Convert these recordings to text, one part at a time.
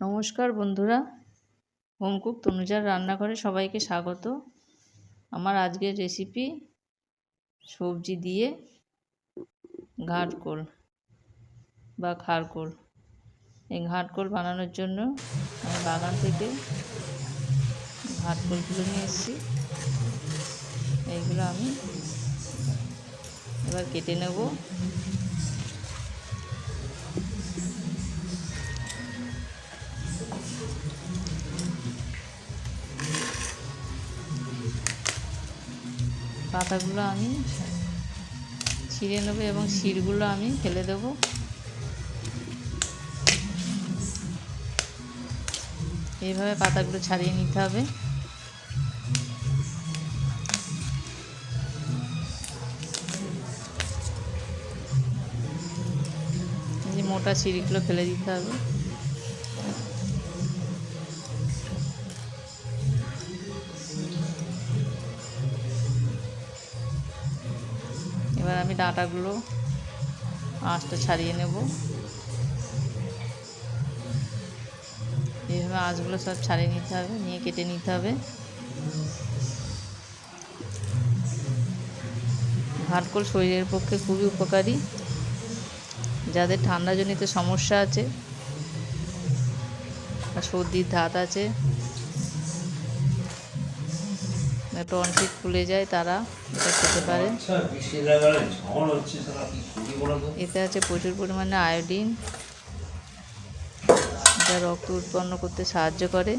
নমস্কার বন্ধুরা। হোমকুক তনুজার রান্নাঘরে সবাইকে স্বাগত। আমার আজকের রেসিপি সবজি দিয়ে ঘাটকোল বা খারকোল এই ঘাটকোল বানানোর জন্য আমি বাগান থেকে ঘাটকোলগুলো নিয়ে এসেছি। এইগুলো আমি এবার কেটে নেব। পাতাগুলো আমি ছিঁড়ে নেব এবং শিরগুলো আমি ফেলে দেবো। এইভাবে পাতাগুলো ছাড়িয়ে নিতে হবে। মোটা শিরগুলো ফেলে দিতে হবে। আমি ডাঁটাগুলো আঁশটা ছাড়িয়ে নেব। এইভাবে আঁশগুলো সব ছাড়িয়ে নিতে হবে, নিয়ে কেটে নিতে হবে। ভাটকল শরীরের পক্ষে খুবই উপকারী। যাদের ঠান্ডাজনিত সমস্যা আছে সর্দির ধাত আছে টনসিল ফুলে যায় তারা এটা খেতে পারে। এতে আছে প্রচুর পরিমাণে আয়োডিন এটা রক্ত উৎপন্ন করতে সাহায্য করে।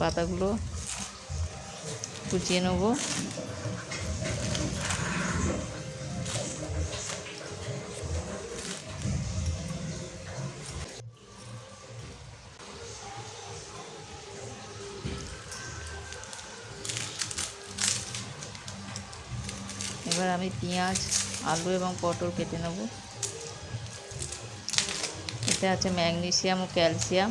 পাতাগুলো কুচিয়ে নেব। এবার আমি পেঁয়াজ, আলু এবং পটল কেটে নেব। এতে আছে ম্যাগনেসিয়াম ও ক্যালসিয়াম।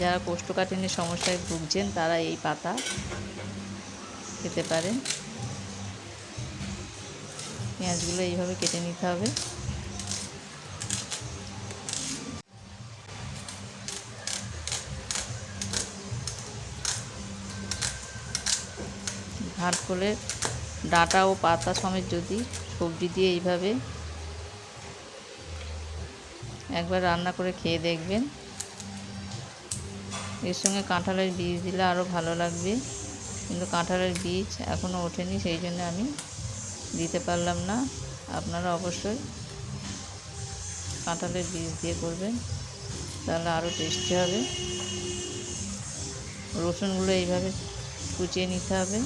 যারা কোষ্ঠকাঠিন্যের সমস্যায় ভুগছেন, তারা এই পাতা খেতে পারেন। পেঁয়াজগুলো এইভাবে কেটে নিতে হবে। ঘাটকোলের ডাঁটা ও পাতা সমেত যদি সবজি দিয়ে এইভাবে একবার রান্না করে খেয়ে দেখবেন। এর সঙ্গে কাঁঠালের বীজ দিলে আরও ভালো লাগবে। কিন্তু কাঁঠালের বীজ এখনও ওঠেনি, সেই জন্য আমি দিতে পারলাম না। আপনারা অবশ্যই কাঁঠালের বীজ দিয়ে করবেন, তাহলে আরও টেস্টি হবে। রসুনগুলো এইভাবে কুচিয়ে নিতে হবে।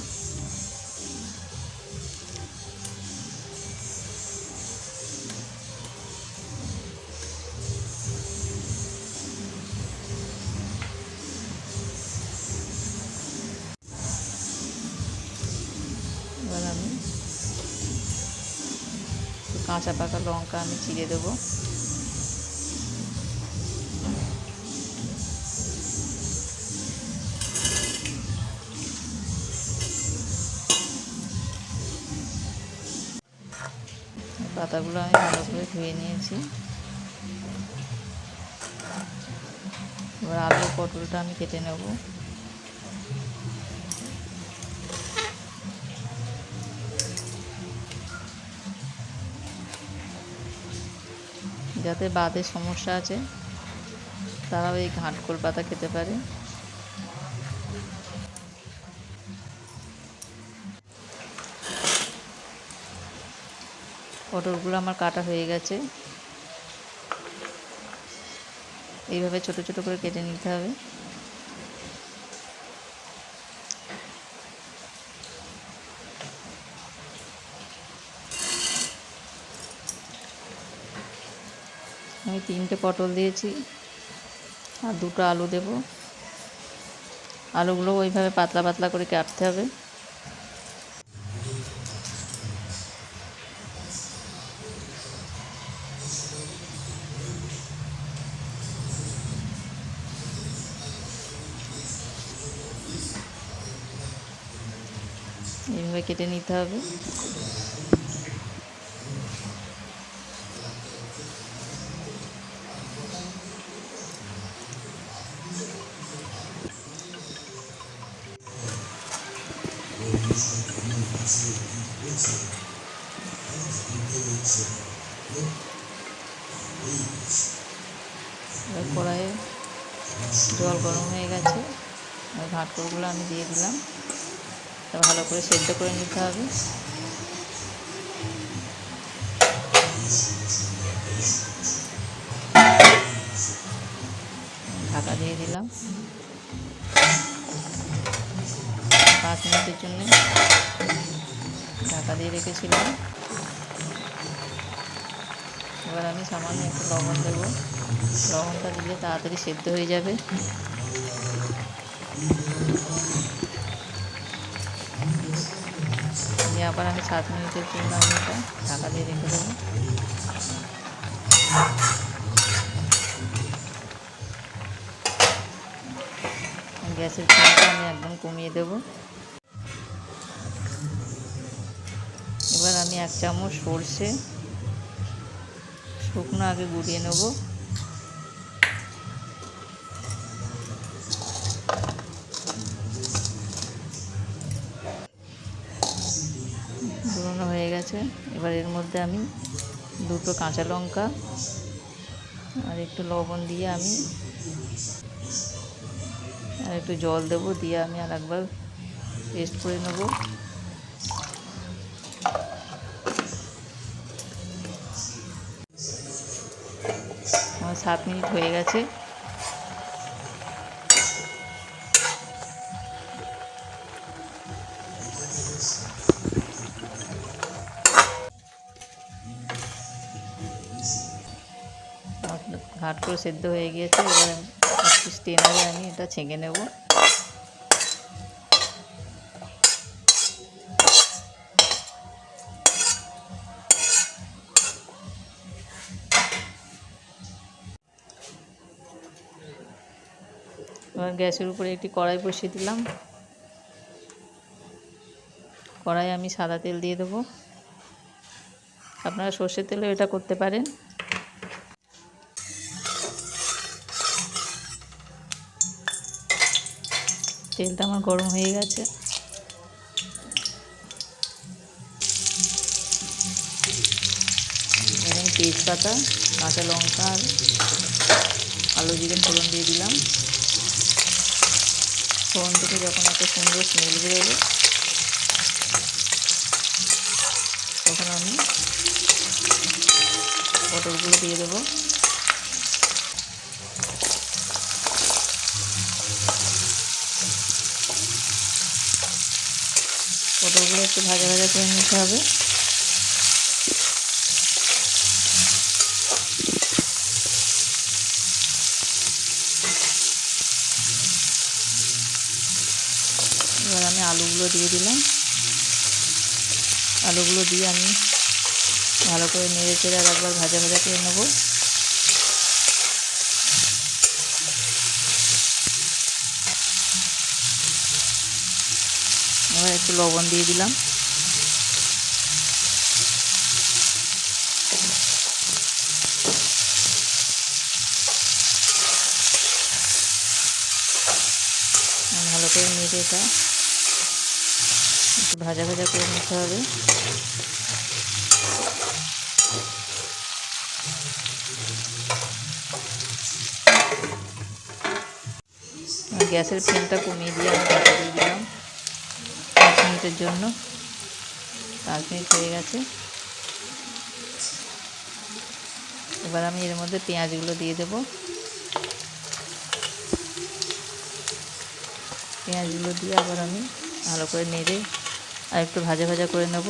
কাঁচা পাকা লঙ্কা আমি চিড়ে দেবো। পাতাগুলো আমি ভালো করে ধুয়ে নিয়েছি। এবার আলু পটলটা আমি কেটে নেব। যাদের বাদে সমস্যা আছে, তারাও এই ঘাটকোল পাতা খেতে পারে। পটলগুলো আমার কাটা হয়ে গেছে। এইভাবে ছোট ছোট করে কেটে নিতে হবে। আমি তিনটে পটল দিয়েছি আর দুটো আলু দেব। আলুগুলো ওইভাবে পাতলা পাতলা করে কাটতে হবে। এইভাবে কেটে নিতে হবে। এবার কড়াইয়ে জল গরম হয়ে গেছে। আর ভাটকরগুলো আমি দিয়ে দিলাম। ভালো করে সেদ্ধ করে নিতে হবে। ঢাকা দিয়ে দিলাম। পাঁচ মিনিটের জন্য ঢাকা দিয়ে রেখেছিলাম। এবার আমি সামান্য একটু লবণ দেবো। লবণটা দিলে তাড়াতাড়ি সেদ্ধ হয়ে যাবে। আবার আমি সাত মিনিটের জন্য আমি এটা ঢাকা দিয়ে রেখে দেবো। গ্যাসের ফ্লেমটা আমি একদম কমিয়ে দেব। এবার আমি এক চামচ সর্ষে শুকনো আগে গুঁড়িয়ে নেব। গুঁড়োনো হয়ে গেছে। এবার এর মধ্যে আমি দুটো কাঁচা লঙ্কা আর একটু লবণ দিয়ে আমি আর একটু জল দেবো, দিয়ে আমি আর একবার পেস্ট করে নেব। সাত মিনিট হয়ে গেছে। ঘাট করে সেদ্ধ হয়ে গিয়েছে, এবার একটু আমি এটা ছেঁকে নেব। গ্যাসের উপরে একটি কড়াই বসিয়ে দিলাম। কড়াই আমি সাদা তেল দিয়ে দেবো। আপনারা সর্ষের তেলেও এটা করতে পারেন। তেলটা আমার গরম হয়ে গেছে। তেজপাতা, কাঁচা লঙ্কা, আর আলু জিরে ফোড়ন দিয়ে দিলাম। ফোড়ন থেকে যখন একটা সুন্দর স্মেল বেরোবে তখন আমি পটলগুলো দিয়ে দেবো। পটলগুলো একটু ভাজা ভাজা করে নিতে হবে এবার আমি আলুগুলো দিয়ে দিলাম। আলুগুলো দিয়ে আমি ভালো করে নেড়ে চেড়ে আর একবার ভাজা ভাজা করে নেব। এবার একটু লবণ দিয়ে দিলাম। ভালো করে নেড়ে এটা একটু ভাজা ভাজা করে নিতে হবে। গ্যাসের ফ্লেমটা কমিয়ে দিয়ে আমি ঢাকা দিয়ে দিলাম পাঁচ মিনিটের জন্য। পাঁচ মিনিট হয়ে গেছে। এবার আমি এর মধ্যে পেঁয়াজগুলো দিয়ে দেব। পেঁয়াজগুলো দিয়ে আবার আমি ভালো করে নেড়ে আর একটু ভাজা ভাজা করে নেব।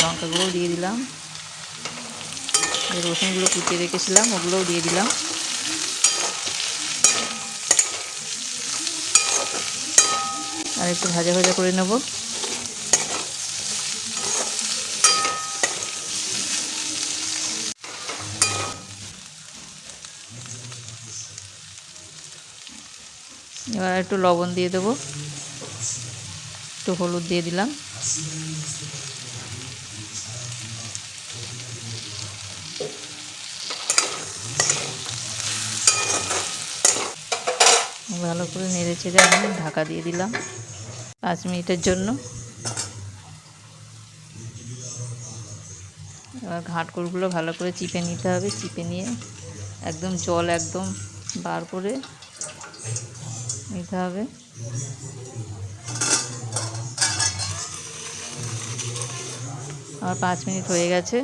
লঙ্কাগুলোও দিয়ে দিলাম। রসুনগুলো কুচিয়ে রেখেছিলাম, ওগুলোও দিয়ে দিলাম। আর একটু ভাজা ভাজা করে নেব। এবার একটু লবণ দিয়ে দেবো। একটু হলুদ দিয়ে দিলাম। ভালো করে নেড়ে চেড়ে আমি ঢাকা দিয়ে দিলাম পাঁচ মিনিটের জন্য। এবার ঘাটকোরগুলো ভালো করে চিপে নিতে হবে, চিপে নিয়ে একদম জল একদম বার করে নিতে হবে। আর পাঁচ মিনিট হয়ে গেছে।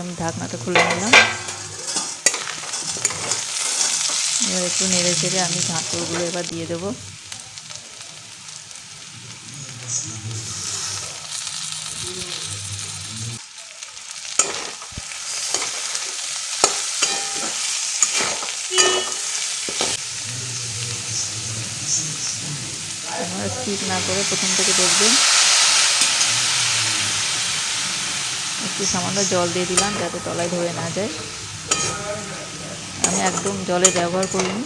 আমি ঢাকনাটা খুলে নিলাম। এবার একটু নেড়ে চেড়ে আমি ঝাঁকুরগুলো এবার দিয়ে দেবো আপনারা স্কিপ না করে প্রথম থেকে দেখবেন। একটু সামান্য জল দিয়ে দিলাম যাতে তলায় ধরে না যায়। আমি একদম জলের ব্যবহার করিনি।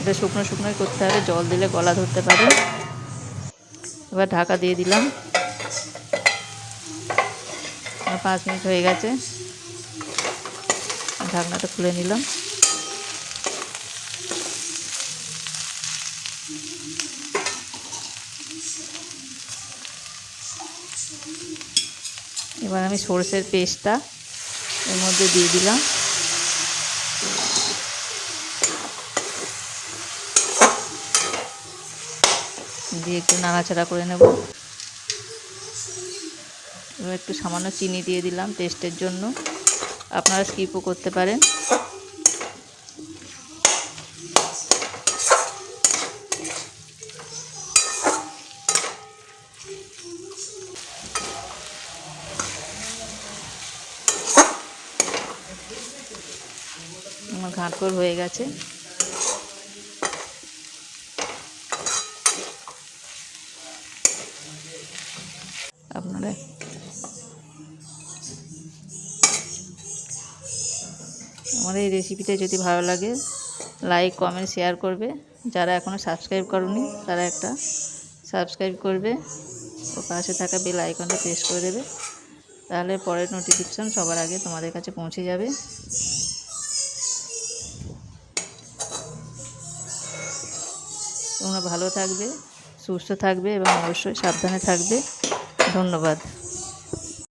এটা শুকনো শুকনোই করতে হবে, জল দিলে গলা ধরতে পারে। এবার ঢাকা দিয়ে দিলাম। পাঁচ মিনিট হয়ে গেছে। ঢাকনাটা খুলে নিলাম। এবার আমি সর্ষের পেস্টটা এর মধ্যে দিয়ে দিলাম। দিয়ে একটু নাড়াচাড়া করে নেব। এবার একটু সামান্য চিনি দিয়ে দিলাম টেস্টের জন্য। আপনারা স্কিপও করতে পারেন। ঘাটকর হয়ে গেছে। আপনারা আমার এই রেসিপিটা যদি ভালো লাগে লাইক কমেন্ট শেয়ার করবে। যারা এখনও সাবস্ক্রাইব করনি, তারা একটা সাবস্ক্রাইব করবে। ও পাশে থাকা বেল আইকনটা প্রেস করে দেবে। তাহলে পরের নোটিফিকেশন সবার আগে তোমাদের কাছে পৌঁছে যাবে। তোমরা ভালো থাকবে সুস্থ থাকবে এবং অবশ্যই সাবধানে থাকবে। ধন্যবাদ।